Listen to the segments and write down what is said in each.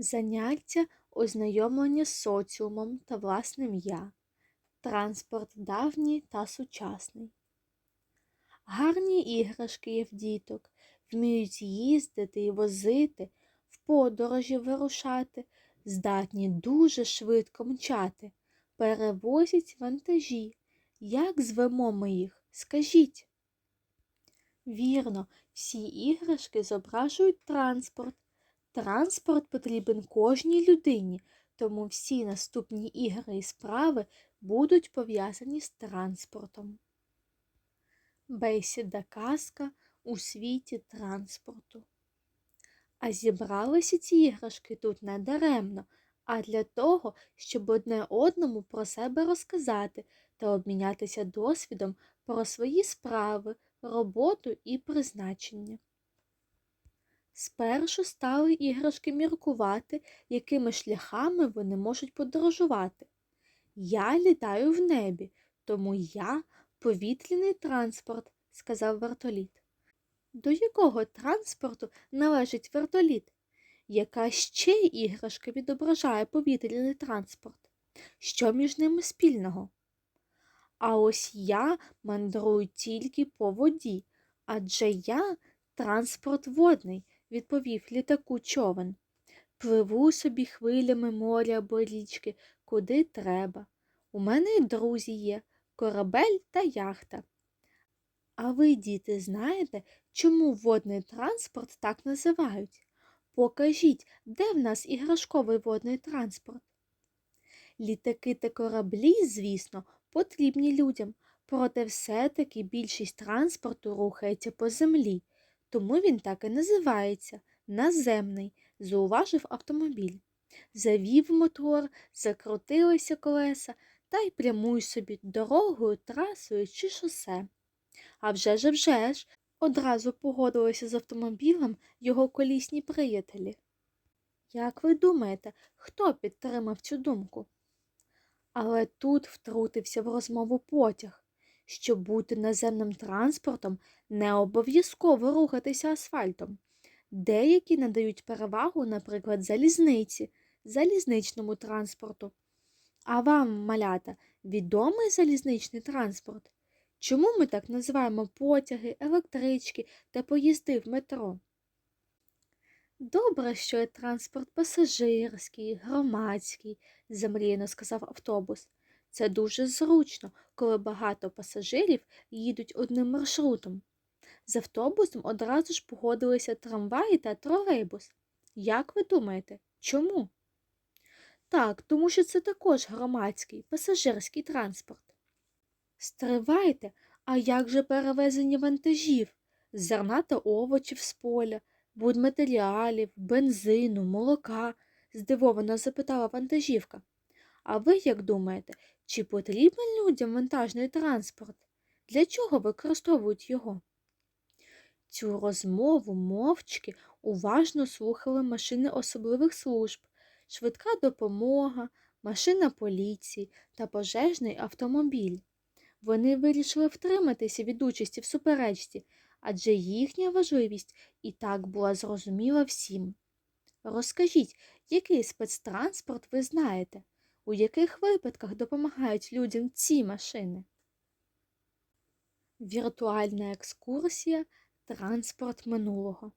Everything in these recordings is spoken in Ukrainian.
Заняття ознайомлення з соціумом та власним я. Транспорт давній та сучасний. Гарні іграшки є в діток, вміють їздити і возити, в подорожі вирушати, здатні дуже швидко мчати, перевозять вантажі. Як звемо ми їх? Скажіть. Вірно, всі іграшки зображують транспорт. Транспорт потрібен кожній людині, тому всі наступні ігри і справи будуть пов'язані з транспортом. Бесіда казка у світі транспорту. А зібралися ці іграшки тут не даремно, а для того, щоб одне одному про себе розказати та обмінятися досвідом про свої справи, роботу і призначення. Спершу стали іграшки міркувати, якими шляхами вони можуть подорожувати. Я літаю в небі, тому я повітряний транспорт, сказав вертоліт. До якого транспорту належить вертоліт? Яка ще іграшка відображає повітряний транспорт? Що між ними спільного? А ось я мандрую тільки по воді, адже я транспорт водний, відповів літаку човен. Пливу собі хвилями моря або річки, куди треба. У мене й друзі є, корабель та яхта. А ви, діти, знаєте, чому водний транспорт так називають? Покажіть, де в нас іграшковий водний транспорт? Літаки та кораблі, звісно, потрібні людям, проте все-таки більшість транспорту рухається по землі, тому він так і називається наземний, зауважив автомобіль. Завів мотор, закрутилися колеса та й прямуй собі дорогою, трасою чи шосе. А вже ж, вже ж, одразу погодилися з автомобілем його колісні приятелі. Як ви думаєте, хто підтримав цю думку? Але тут втрутився в розмову потяг. Щоб бути наземним транспортом, не обов'язково рухатися асфальтом. Деякі надають перевагу, наприклад, залізниці, залізничному транспорту. А вам, малята, відомий залізничний транспорт? Чому ми так називаємо потяги, електрички та поїзди в метро? Добре, що є транспорт пасажирський, громадський, замріяно сказав автобус. Це дуже зручно, коли багато пасажирів їдуть одним маршрутом. З автобусом одразу ж погодилися трамваї та тролейбус. Як ви думаєте, чому? Так, тому що це також громадський, пасажирський транспорт. Стривайте, а як же перевезення вантажів, зерна та овочів з поля, будматеріалів, бензину, молока? здивовано запитала вантажівка. А ви як думаєте, чи потрібен людям вантажний транспорт? Для чого використовують його? Цю розмову мовчки уважно слухали машини особливих служб, швидка допомога, машина поліції та пожежний автомобіль. Вони вирішили втриматися від участі в суперечці, адже їхня важливість і так була зрозуміла всім. Розкажіть, який спецтранспорт ви знаєте, у яких випадках допомагають людям ці машини? Віртуальна екскурсія транспорт минулого.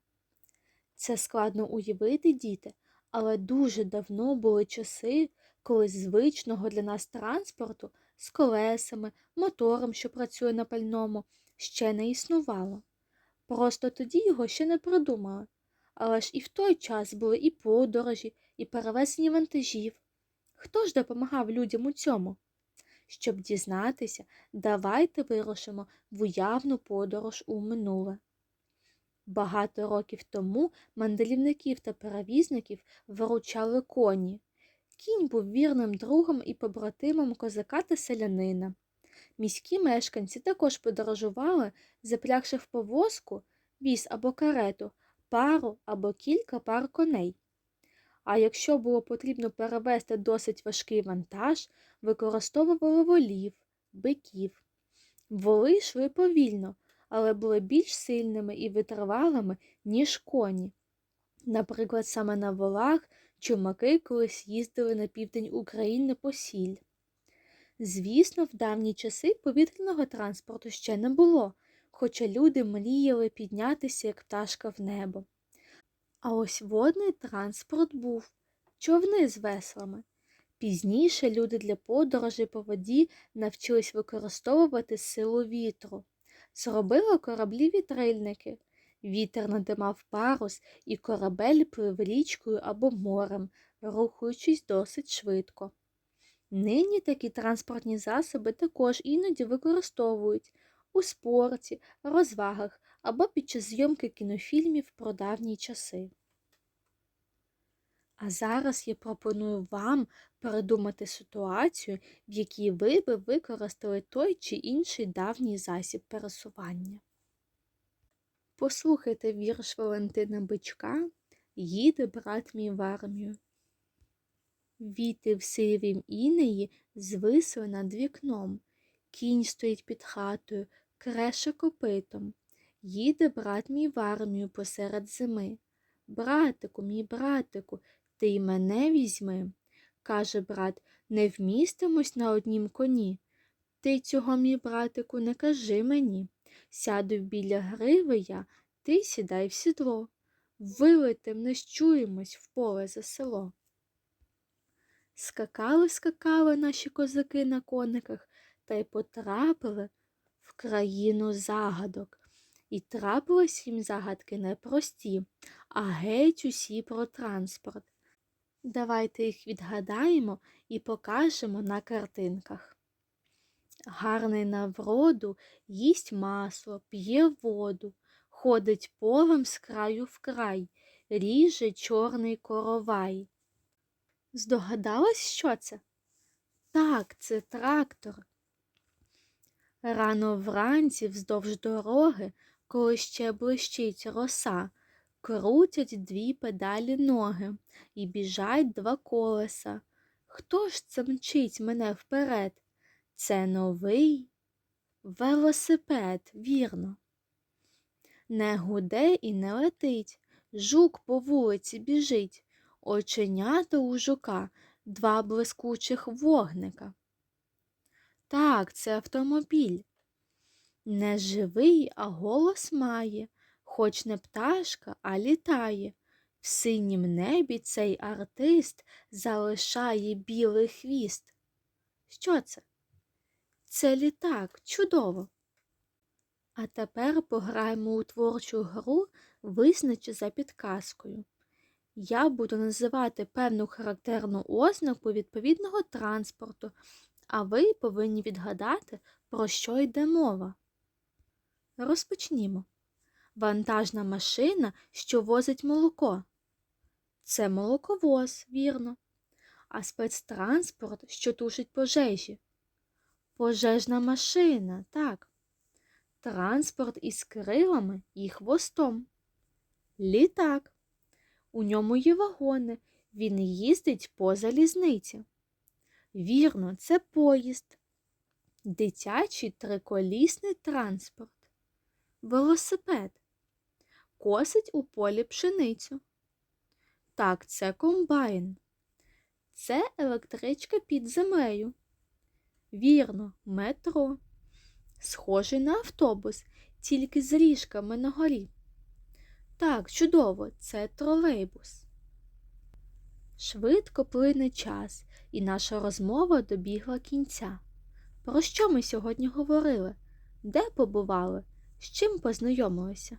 Це складно уявити, діти, але дуже давно були часи, коли звичного для нас транспорту з колесами, мотором, що працює на пальному, ще не існувало. Просто тоді його ще не придумали. Але ж і в той час були і подорожі, і перевезення вантажів. Хто ж допомагав людям у цьому? Щоб дізнатися, давайте вирушимо в уявну подорож у минуле. Багато років тому мандрівників та перевізників виручали коні. Кінь був вірним другом і побратимом козака та селянина. Міські мешканці також подорожували, запрягши в повозку віз або карету, пару або кілька пар коней. А якщо було потрібно перевезти досить важкий вантаж, використовували волів, биків. Воли йшли повільно, але були більш сильними і витривалими, ніж коні. Наприклад, саме на волах чумаки колись їздили на південь України по сіль. Звісно, в давні часи повітряного транспорту ще не було, хоча люди мріяли піднятися, як пташка в небо. А ось водний транспорт був човни з веслами. Пізніше люди для подорожей по воді навчились використовувати силу вітру. Зробили кораблі вітрильники. Вітер надимав парус, і корабель плив річкою або морем, рухаючись досить швидко. Нині такі транспортні засоби також іноді використовують у спорті, розвагах або під час зйомки кінофільмів про давні часи. А зараз я пропоную вам передумати ситуацію, в якій ви би використали той чи інший давній засіб пересування. Послухайте вірш Валентина Бичка Їде брат мій в армію. Віти в сивім інеї звисли над вікном. Кінь стоїть під хатою, креше копитом. Їде брат мій в армію посеред зими. Братику, мій братику, ти й мене візьми. Каже брат, не вмістимось на однім коні. Ти цього, мій братику, не кажи мені. Сяду біля гриви я, ти сідай в сідло. Вилетим, не щуємось в поле за село. Скакали, скакали наші козаки на кониках та й потрапили в країну загадок. І трапились їм загадки не прості, а геть усі про транспорт. Давайте їх відгадаємо і покажемо на картинках. Гарний на вроду їсть масло, п'є воду, ходить полем з краю в край, ріже чорний коровай. Здогадалась, що це? Так, це трактор. Рано вранці вздовж дороги, коли ще блищить роса, крутять дві педалі ноги і біжать два колеса. Хто ж це мчить мене вперед? Це новий велосипед, вірно. Не гуде і не летить, жук по вулиці біжить, оченята у жука, два блискучих вогника. Так, це автомобіль. Не живий, а голос має, хоч не пташка, а літає. В синім небі цей артист залишає білий хвіст. Що це? Це літак, чудово. А тепер пограємо у творчу гру визнач за підказкою. Я буду називати певну характерну ознаку відповідного транспорту, а ви повинні відгадати, про що йде мова. Розпочнімо. Вантажна машина, що возить молоко. Це молоковоз, вірно. А спецтранспорт, що тушить пожежі. Пожежна машина, так. Транспорт із крилами і хвостом. Літак. У ньому є вагони. Він їздить по залізниці. Вірно, це поїзд. Дитячий триколісний транспорт. Велосипед. Косить у полі пшеницю. Так, це комбайн. Це електричка під землею. Вірно, метро. Схожий на автобус, тільки з ріжками на горі. Так, чудово, це тролейбус. Швидко плине час, і наша розмова добігла кінця. Про що ми сьогодні говорили? Де побували? З чим познайомилися?